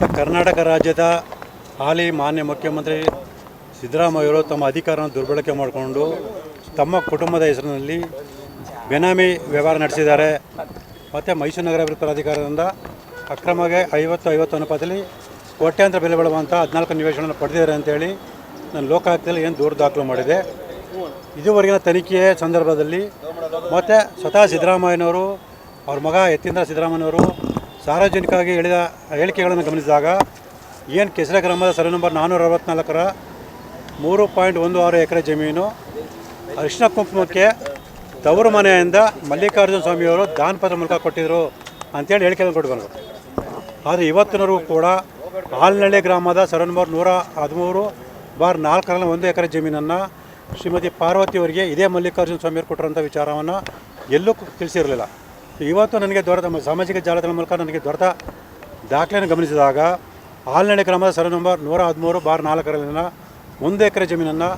ಕರ್ನಾಟಕ ರಾಜ್ಯದ ಹಾಲಿ ಮಾನ್ಯ ಮುಖ್ಯಮಂತ್ರಿ ಸಿದ್ದರಾಮಯ್ಯವರು ತಮ್ಮ ಅಧಿಕಾರವನ್ನು ದುರ್ಬಳಕೆ ಮಾಡಿಕೊಂಡು ತಮ್ಮ ಕುಟುಂಬದ ಹೆಸರಿನಲ್ಲಿ ಬೆನಾಮಿ ವ್ಯವಹಾರ ನಡೆಸಿದ್ದಾರೆ. ಮತ್ತು ಮೈಸೂರು ನಗರ ಅಭಿವೃದ್ಧಿ ಪ್ರಾಧಿಕಾರದಿಂದ ಅಕ್ರಮಗೆ ಐವತ್ತು ಐವತ್ತು ಅನುಪಾತದಲ್ಲಿ ಕೋಟ್ಯಾಂತರ ಬೆಲೆ ಬಾಳುವಂಥ ಹದಿನಾಲ್ಕು ನಿವೇಶನ ಪಡೆದಿದ್ದಾರೆ ಅಂತೇಳಿ ನಾನು ಲೋಕಾಯುಕ್ತದಲ್ಲಿ ಏನು ದೂರು ದಾಖಲು ಮಾಡಿದೆ. ಇದುವರೆಗಿನ ತನಿಖೆಯ ಸಂದರ್ಭದಲ್ಲಿ ಮತ್ತು ಸ್ವತಃ ಸಿದ್ದರಾಮಯ್ಯನವರು, ಅವ್ರ ಮಗ ಯತೀಂದ್ರ ಸಿದ್ದರಾಮಯ್ಯನವರು ಸಾರ್ವಜನಿಕವಾಗಿ ಹೇಳಿದ ಹೇಳಿಕೆಗಳನ್ನು ಗಮನಿಸಿದಾಗ, ಏನು ಕೆಸರ ಗ್ರಾಮದ ಸರ್ವೆ ನಂಬರ್ ನಾನ್ನೂರ ಅರವತ್ನಾಲ್ಕರ ಮೂರು ಪಾಯಿಂಟ್ ಒಂದು ಆರು ಎಕರೆ ಜಮೀನು, ಅರಿಶಿನ ಕುಂಕುಮಕ್ಕೆ ತವರು ಮನೆಯಿಂದ ಮಲ್ಲಿಕಾರ್ಜುನ ಸ್ವಾಮಿಯವರು ದಾನಪತ್ರ ಮೂಲಕ ಕೊಟ್ಟಿದ್ದರು ಅಂತೇಳಿ ಹೇಳಿಕೆಗಳನ್ನು ಕೊಟ್ಟು ಆದರೆ ಇವತ್ತಿನವರೆಗೂ ಕೂಡ ಹಾಲ್ನಳ್ಳಿ ಗ್ರಾಮದ ಸರ್ವೆ ನಂಬರ್ ನೂರ ಹದಿಮೂರು ಬಾರ್ ನಾಲ್ಕರಲ್ಲಿ ಒಂದು ಎಕರೆ ಜಮೀನನ್ನು ಶ್ರೀಮತಿ ಪಾರ್ವತಿಯವರಿಗೆ ಇದೇ ಮಲ್ಲಿಕಾರ್ಜುನ ಸ್ವಾಮಿಯವರು ಕೊಟ್ಟಿರೋಂಥ ವಿಚಾರವನ್ನು ಎಲ್ಲೂ ತಿಳಿಸಿರಲಿಲ್ಲ. ಇವತ್ತು ನನಗೆ ದೊರೆತ ಸಾಮಾಜಿಕ ಜಾಲತಾಣ ಮೂಲಕ ನನಗೆ ದೊರೆತ ದಾಖಲೆಯನ್ನು ಗಮನಿಸಿದಾಗ ಹಾಲ್ನಳ್ಳಿ ಗ್ರಾಮದ ಸರ್ವೆ ನಂಬರ್ ನೂರ ಹದಿಮೂರು ಬಾರ್ ನಾಲ್ಕರಲ್ಲಿನ ಒಂದು ಎಕರೆ ಜಮೀನನ್ನು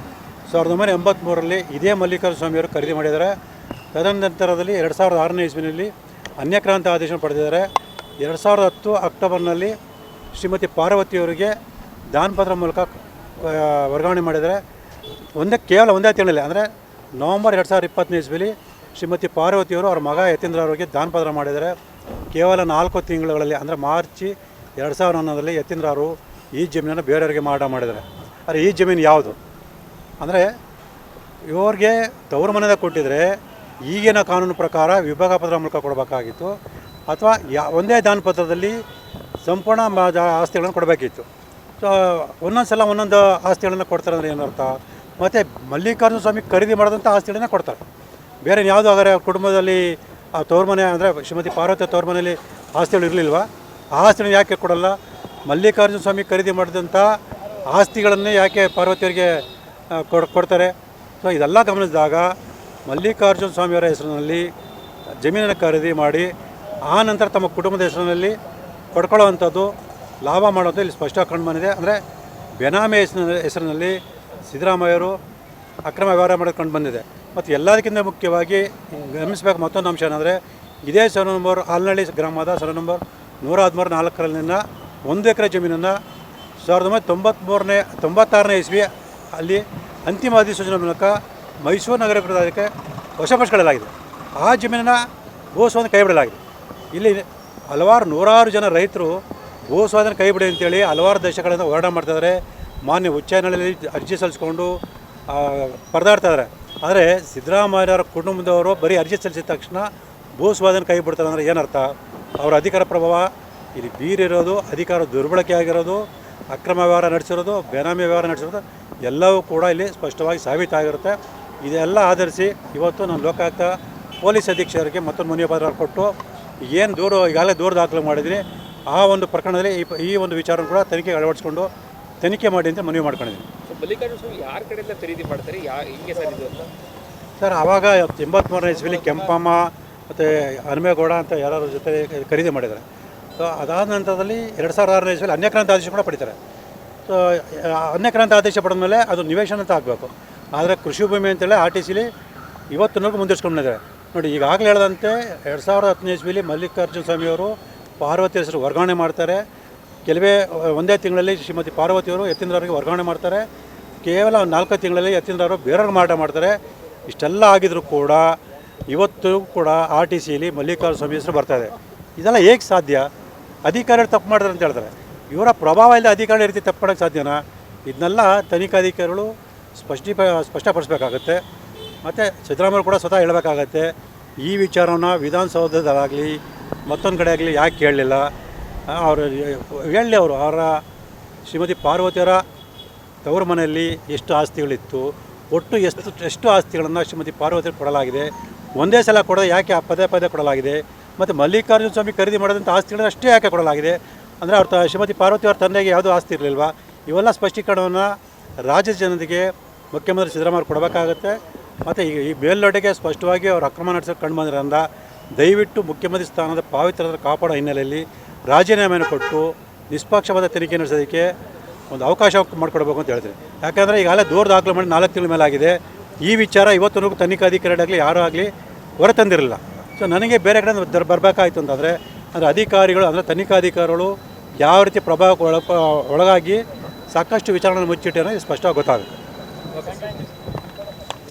ಸಾವಿರದ ಒಂಬೈನೂರ ಎಂಬತ್ತ್ಮೂರರಲ್ಲಿ ಇದೇ ಮಲ್ಲಿಕಾರ್ಜುನ ಸ್ವಾಮಿಯವರು ಖರೀದಿ ಮಾಡಿದ್ದಾರೆ. ತದನಂತರದಲ್ಲಿ ಎರಡು ಸಾವಿರದ ಆರನೇ ಇಸ್ವಿನಲ್ಲಿ ಅನ್ಯಕ್ರಾಂತ ಆದೇಶ ಪಡೆದಿದ್ದಾರೆ. ಎರಡು ಸಾವಿರದ ಹತ್ತು ಅಕ್ಟೋಬರ್ನಲ್ಲಿ ಶ್ರೀಮತಿ ಪಾರ್ವತಿಯವರಿಗೆ ದಾನಪತ್ರ ಮೂಲಕ ವರ್ಗಾವಣೆ ಮಾಡಿದರೆ ಒಂದೇ ಕೇವಲ ಒಂದೇ ತಿಂಗಳಲ್ಲಿ, ಅಂದರೆ ನವಂಬರ್ ಎರಡು ಸಾವಿರದ ಇಪ್ಪತ್ತನೇ ಇಸ್ವಿಲಿ ಶ್ರೀಮತಿ ಪಾರ್ವತಿಯವರು ಅವ್ರ ಮಗ ಯತೀಂದ್ರ ಅವರಿಗೆ ದಾನಪತ್ರ ಮಾಡಿದರೆ ಕೇವಲ ನಾಲ್ಕು ತಿಂಗಳುಗಳಲ್ಲಿ ಅಂದರೆ ಮಾರ್ಚಿ ಎರಡು ಸಾವಿರದ ಹನ್ನೊಂದರಲ್ಲಿ ಯತೀಂದ್ರ ಅವರು ಈ ಜಮೀನನ್ನು ಬೇರೆಯವರಿಗೆ ಮಾರಾಟ ಮಾಡಿದ್ದಾರೆ. ಆದರೆ ಈ ಜಮೀನು ಯಾವುದು? ಅಂದರೆ ಇವ್ರಿಗೆ ತವರು ಮನೆದಾಗ ಕೊಟ್ಟಿದ್ರೆ ಈಗಿನ ಕಾನೂನು ಪ್ರಕಾರ ವಿಭಾಗ ಪತ್ರ ಮೂಲಕ ಕೊಡಬೇಕಾಗಿತ್ತು, ಅಥವಾ ಯಾ, ಒಂದೇ ದಾನಪತ್ರದಲ್ಲಿ ಸಂಪೂರ್ಣ ಆಸ್ತಿಗಳನ್ನು ಕೊಡಬೇಕಿತ್ತು. ಸೊ ಒಂದೊಂದು ಸಲ ಒಂದೊಂದು ಆಸ್ತಿಗಳನ್ನು ಕೊಡ್ತಾರೆ ಅಂದರೆ ಏನರ್ಥ? ಮತ್ತು ಮಲ್ಲಿಕಾರ್ಜುನ ಸ್ವಾಮಿ ಖರೀದಿ ಮಾಡಿದಂಥ ಆಸ್ತಿಗಳನ್ನ ಕೊಡ್ತಾರೆ. ಬೇರೆ ಯಾವುದು ಹಾಗಾದ್ರೆ ಕುಟುಂಬದಲ್ಲಿ, ಆ, ತೋರ್ಮನೆ ಮನೆ ಅಂದರೆ ಶ್ರೀಮತಿ ಪಾರ್ವತಿ ತೋರ್ಮನೆಯಲ್ಲಿ ಆಸ್ತಿಗಳು ಇರಲಿಲ್ವ? ಆ ಆಸ್ತಿಗಳನ್ನ ಯಾಕೆ ಕೊಡಲ್ಲ? ಮಲ್ಲಿಕಾರ್ಜುನ ಸ್ವಾಮಿ ಖರೀದಿ ಮಾಡಿದಂಥ ಆಸ್ತಿಗಳನ್ನೇ ಯಾಕೆ ಪಾರ್ವತಿಯವರಿಗೆ ಕೊಡ್, ಕೊಡ್ತಾರೆ? ಸೊ ಇದೆಲ್ಲ ಗಮನಿಸಿದಾಗ ಮಲ್ಲಿಕಾರ್ಜುನ ಸ್ವಾಮಿಯವರ ಹೆಸರಿನಲ್ಲಿ ಜಮೀನನ್ನು ಖರೀದಿ ಮಾಡಿ, ಆ ನಂತರ ತಮ್ಮ ಕುಟುಂಬದ ಹೆಸರಿನಲ್ಲಿ ಪಡ್ಕೊಳ್ಳೋವಂಥದ್ದು ಲಾಭ ಮಾಡೋದು ಇಲ್ಲಿ ಸ್ಪಷ್ಟ ಕಂಡು ಬಂದಿದೆ ಅಂದರೆ ಬೆನಾಮಿ ಹೆಸರಿನ ಹೆಸರಿನಲ್ಲಿ ಸಿದ್ದರಾಮಯ್ಯವರು ಅಕ್ರಮ ವ್ಯವಹಾರ ಮಾಡೋದು ಕಂಡು ಬಂದಿದೆ. ಮತ್ತು ಎಲ್ಲದಕ್ಕಿಂತ ಮುಖ್ಯವಾಗಿ ಗಮನಿಸಬೇಕು ಮತ್ತೊಂದು ಅಂಶ ಏನಂದರೆ, ಇದೇ ಸರ್ವೆ ನಂಬರ್ ಹಾಲ್ನಳ್ಳಿ ಗ್ರಾಮದ ಸರ್ವೆ ನಂಬರ್ ನೂರ ಹದಿಮೂರು ನಾಲ್ಕರಲ್ಲಿನ ಒಂದು ಎಕರೆ ಜಮೀನನ್ನು ಸಾವಿರದ ಒಂಬೈನೂರ ತೊಂಬತ್ತ್ಮೂರನೇ ತೊಂಬತ್ತಾರನೇ ಇಸ್ವಿ ಅಲ್ಲಿ ಅಂತಿಮ ಅಧಿಸೂಚನೆ ಮೂಲಕ ಮೈಸೂರು ನಗರ ಪ್ರದೇಶಕ್ಕೆ ವಶಪಡಿಸಿಕೊಳ್ಳಲಾಗಿದೆ ಆ ಜಮೀನನ್ನು ಭೂಸ್ವಾಧೀನ ಕೈ ಬಿಡಲಾಗಿದೆ ಇಲ್ಲಿ ಹಲವಾರು ನೂರಾರು ಜನ ರೈತರು ಭೂಸ್ವಾಧೀನ ಕೈ ಬಿಡಿ ಅಂತೇಳಿ ಹಲವಾರು ದೇಶಗಳಿಂದ ಹೋರಾಟ ಮಾಡ್ತಿದ್ದಾರೆ. ಮಾನ್ಯ ಉಚ್ಚ ನ್ಯಾಯಾಲಯದಲ್ಲಿ ಅರ್ಜಿ ಸಲ್ಲಿಸ್ಕೊಂಡು ಆ, ಪರದಾಡ್ತಾ ಇದ್ದಾರೆ ಆದರೆ ಸಿದ್ದರಾಮಯ್ಯರ ಕುಟುಂಬದವರು ಬರೀ ಅರ್ಜಿ ಸಲ್ಲಿಸಿದ ತಕ್ಷಣ ಭೂಸ್ವಾಧೀನ ಕೈ ಬಿಡ್ತಾರೆ ಅಂದರೆ ಏನರ್ಥ? ಅವರ ಅಧಿಕಾರ ಪ್ರಭಾವ ಇಲ್ಲಿ ಬೀರಿರೋದು ಅಧಿಕಾರ ದುರ್ಬಳಕೆ ಆಗಿರೋದು ಅಕ್ರಮ ವ್ಯವಹಾರ ನಡೆಸಿರೋದು ಬೇನಾಮಿ ವ್ಯವಹಾರ ನಡೆಸಿರೋದು ಎಲ್ಲವೂ ಕೂಡ ಇಲ್ಲಿ ಸ್ಪಷ್ಟವಾಗಿ ಸಾಬೀತಾಗಿರುತ್ತೆ ಇದೆಲ್ಲ ಆಧರಿಸಿ ಇವತ್ತು ನಾನು ಲೋಕಾಯುಕ್ತ ಪೊಲೀಸ್ ಅಧೀಕ್ಷಕರಿಗೆ ಮತ್ತೊಂದು ಮನೆಯ ಪತ್ರ ಕೊಟ್ಟು ಏನು ದೂರು ಈಗಾಗಲೇ ದೂರು ದಾಖಲು ಮಾಡಿದ್ದೀನಿ ಆ ಒಂದು ಪ್ರಕರಣದಲ್ಲಿ ಈ ಈ ಒಂದು ವಿಚಾರ ಕೂಡ ತನಿಖೆಗೆ ಅಳವಡಿಸ್ಕೊಂಡು ತನಿಖೆ ಮಾಡಿ ಅಂತ ಮನವಿ ಮಾಡ್ಕೊಂಡಿದ್ದೀನಿ. ಮಲ್ಲಿಕಾರ್ಜುನ ಸ್ವಾಮಿ ಯಾರ ಕಡೆಯಿಂದ ಖರೀದಿ ಮಾಡ್ತಾರೆ? ಯಾ ಸರ್ ಇದು ಅಂತ? ಸರ್ ಆವಾಗ ಎಂಬತ್ತ್ಮೂರನೇ ಇಸ್ವಿಲಿ ಕೆಂಪಮ್ಮ ಮತ್ತು ಹನುಮೇಗೌಡ ಅಂತ ಯಾರು ಜೊತೆ ಖರೀದಿ ಮಾಡಿದ್ದಾರೆ. ಸೊ ಅದಾದ ನಂತರದಲ್ಲಿ ಎರಡು ಸಾವಿರದ ಆರನೇ ಇಸ್ವಿಲಿ ಅನ್ಯಕ್ರಾಂತ ಆದೇಶ ಕೂಡ ಪಡಿತಾರೆ. ಸೊ ಅನ್ಯಕ್ರಾಂತ ಆದೇಶ ಪಡೆದ ಮೇಲೆ ಅದು ನಿವೇಶನ ಅಂತ ಆಗಬೇಕು. ಆದರೆ ಕೃಷಿ ಭೂಮಿ ಅಂತೇಳಿ ಆರ್ ಟಿ ಸಿಲಿ ಇವತ್ತಿನವರೆಗೂ ಮುಂದುವರ್ಸ್ಕೊಂಡಿದ್ದಾರೆ ನೋಡಿ, ಈಗಾಗಲೇ ಹೇಳದಂತೆ ಎರಡು ಸಾವಿರದ ಹತ್ತನೇ ಇಸ್ವಿಲಿ ಮಲ್ಲಿಕಾರ್ಜುನ ಸ್ವಾಮಿಯವರು ಪಾರ್ವತಿ ಹೆಸರು ವರ್ಗಾವಣೆ ಮಾಡ್ತಾರೆ. ಕೆಲವೇ, ಒಂದೇ ತಿಂಗಳಲ್ಲಿ ಶ್ರೀಮತಿ ಪಾರ್ವತಿಯವರು ಯತೀಂದ್ರವರಿಗೆ ವರ್ಗಾವಣೆ ಮಾಡ್ತಾರೆ. ಕೇವಲ ನಾಲ್ಕು ತಿಂಗಳಲ್ಲಿ ಯತೀಂದ್ರವರು ಬೇರೆಯವ್ರಿಗೆ ಮಾರಾಟ ಮಾಡ್ತಾರೆ. ಇಷ್ಟೆಲ್ಲ ಆಗಿದ್ರು ಕೂಡ ಇವತ್ತು ಕೂಡ ಆರ್ ಟಿ ಸಿಲಿ ಮಲ್ಲಿಕಾರ್ಜುನ ಸ್ವಾಮಿ ಹೆಸರು ಬರ್ತಾಯಿದೆ ಇದೆಲ್ಲ ಹೇಗೆ ಸಾಧ್ಯ? ಅಧಿಕಾರಿಗಳು ತಪ್ಪು ಮಾಡಿದ್ರೆ ಅಂತ ಹೇಳ್ತಾರೆ. ಇವರ ಪ್ರಭಾವ ಇಲ್ಲದೆ ಅಧಿಕಾರಿ ರೀತಿ ತಪ್ಪು ಮಾಡೋಕ್ಕೆ ಸಾಧ್ಯನಾ? ಇದನ್ನೆಲ್ಲ ತನಿಖಾಧಿಕಾರಿಗಳು ಸ್ಪಷ್ಟಿ ಸ್ಪಷ್ಟಪಡಿಸ್ಬೇಕಾಗತ್ತೆ. ಮತ್ತು ಸಿದ್ದರಾಮಯ್ಯ ಕೂಡ ಸ್ವತಃ ಹೇಳಬೇಕಾಗತ್ತೆ, ಈ ವಿಚಾರವನ್ನು ವಿಧಾನಸೌಧದಲ್ಲಾಗಲಿ, ಮತ್ತೊಂದು ಕಡೆ ಆಗಲಿ ಯಾಕೆ ಕೇಳಲಿಲ್ಲ? ಅವರು ಹೇಳಲಿ ಅವರು, ಅವರ ಶ್ರೀಮತಿ ಪಾರ್ವತಿಯವರ ತವರು ಮನೆಯಲ್ಲಿ ಎಷ್ಟು ಆಸ್ತಿಗಳಿತ್ತು, ಒಟ್ಟು ಎಷ್ಟು ಎಷ್ಟು ಆಸ್ತಿಗಳನ್ನು ಶ್ರೀಮತಿ ಪಾರ್ವತಿ ಕೊಡಲಾಗಿದೆ, ಒಂದೇ ಸಲ ಕೊಡೋದು ಯಾಕೆ ಪದೇ ಪದೇ ಕೊಡಲಾಗಿದೆ, ಮತ್ತು ಮಲ್ಲಿಕಾರ್ಜುನ ಸ್ವಾಮಿ ಖರೀದಿ ಮಾಡಿದಂಥ ಆಸ್ತಿಗಳನ್ನು ಅಷ್ಟೇ ಯಾಕೆ ಕೊಡಲಾಗಿದೆ? ಅಂದರೆ ಅವ್ರ ಶ್ರೀಮತಿ ಪಾರ್ವತಿ ಅವ್ರ ತಂದೆಗೆ ಯಾವುದೂ ಆಸ್ತಿ ಇರಲಿಲ್ವಾ? ಇವೆಲ್ಲ ಸ್ಪಷ್ಟೀಕರಣವನ್ನು ರಾಜ್ಯ ಜನತೆಗೆ ಮುಖ್ಯಮಂತ್ರಿ ಸಿದ್ದರಾಮಯ್ಯ ಕೊಡಬೇಕಾಗುತ್ತೆ. ಮತ್ತು ಈ ಈ ಮೇಲ್ನೋಟಿಗೆ ಸ್ಪಷ್ಟವಾಗಿ ಅವರು ಅಕ್ರಮ ನಡೆಸೋ ಕಂಡು ಬಂದಿರೋದ್ರಿಂದ ದಯವಿಟ್ಟು ಮುಖ್ಯಮಂತ್ರಿ ಸ್ಥಾನದ ಪಾವಿತ್ರ್ಯತೆ ಕಾಪಾಡೋ ಹಿನ್ನೆಲೆಯಲ್ಲಿ ರಾಜೀನಾಮೆಯನ್ನು ಕೊಟ್ಟು ನಿಷ್ಪಕ್ಷಪಾತ ತನಿಖೆ ನಡೆಸೋದಕ್ಕೆ ಒಂದು ಅವಕಾಶ ಮಾಡಿಕೊಡ್ಬೇಕು ಅಂತ ಹೇಳ್ತೀನಿ ಯಾಕಂದರೆ ಈಗಾಗಲೇ ದೂರ ದಾಖಲೆ ಮಾಡಿ ನಾಲ್ಕು ತಿಂಗಳ ಮೇಲೆ ಆಗಿದೆ. ಈ ವಿಚಾರ ಇವತ್ತಿನಗೂ ತನಿಖಾ ಅಧಿಕಾರಿಗಳಾಗಲಿ ಯಾರೂ ಆಗಲಿ ಹೊರತಂದಿರಲಿಲ್ಲ ಸೊ ನನಗೆ ಬೇರೆ ಕಡೆ ಬರಬೇಕಾಯ್ತು ಅಂತಂದರೆ, ಅಂದರೆ ಅಧಿಕಾರಿಗಳು, ಅಂದರೆ ತನಿಖಾಧಿಕಾರಿಗಳು ಯಾವ ರೀತಿ ಪ್ರಭಾವಕ್ಕೆ ಒಳಗಾಗಿ ಸಾಕಷ್ಟು ವಿಚಾರಣೆ ಮುಚ್ಚಿಟ್ಟೆ ಅನ್ನೋದು ಸ್ಪಷ್ಟವಾಗಿ ಗೊತ್ತಾಗುತ್ತೆ.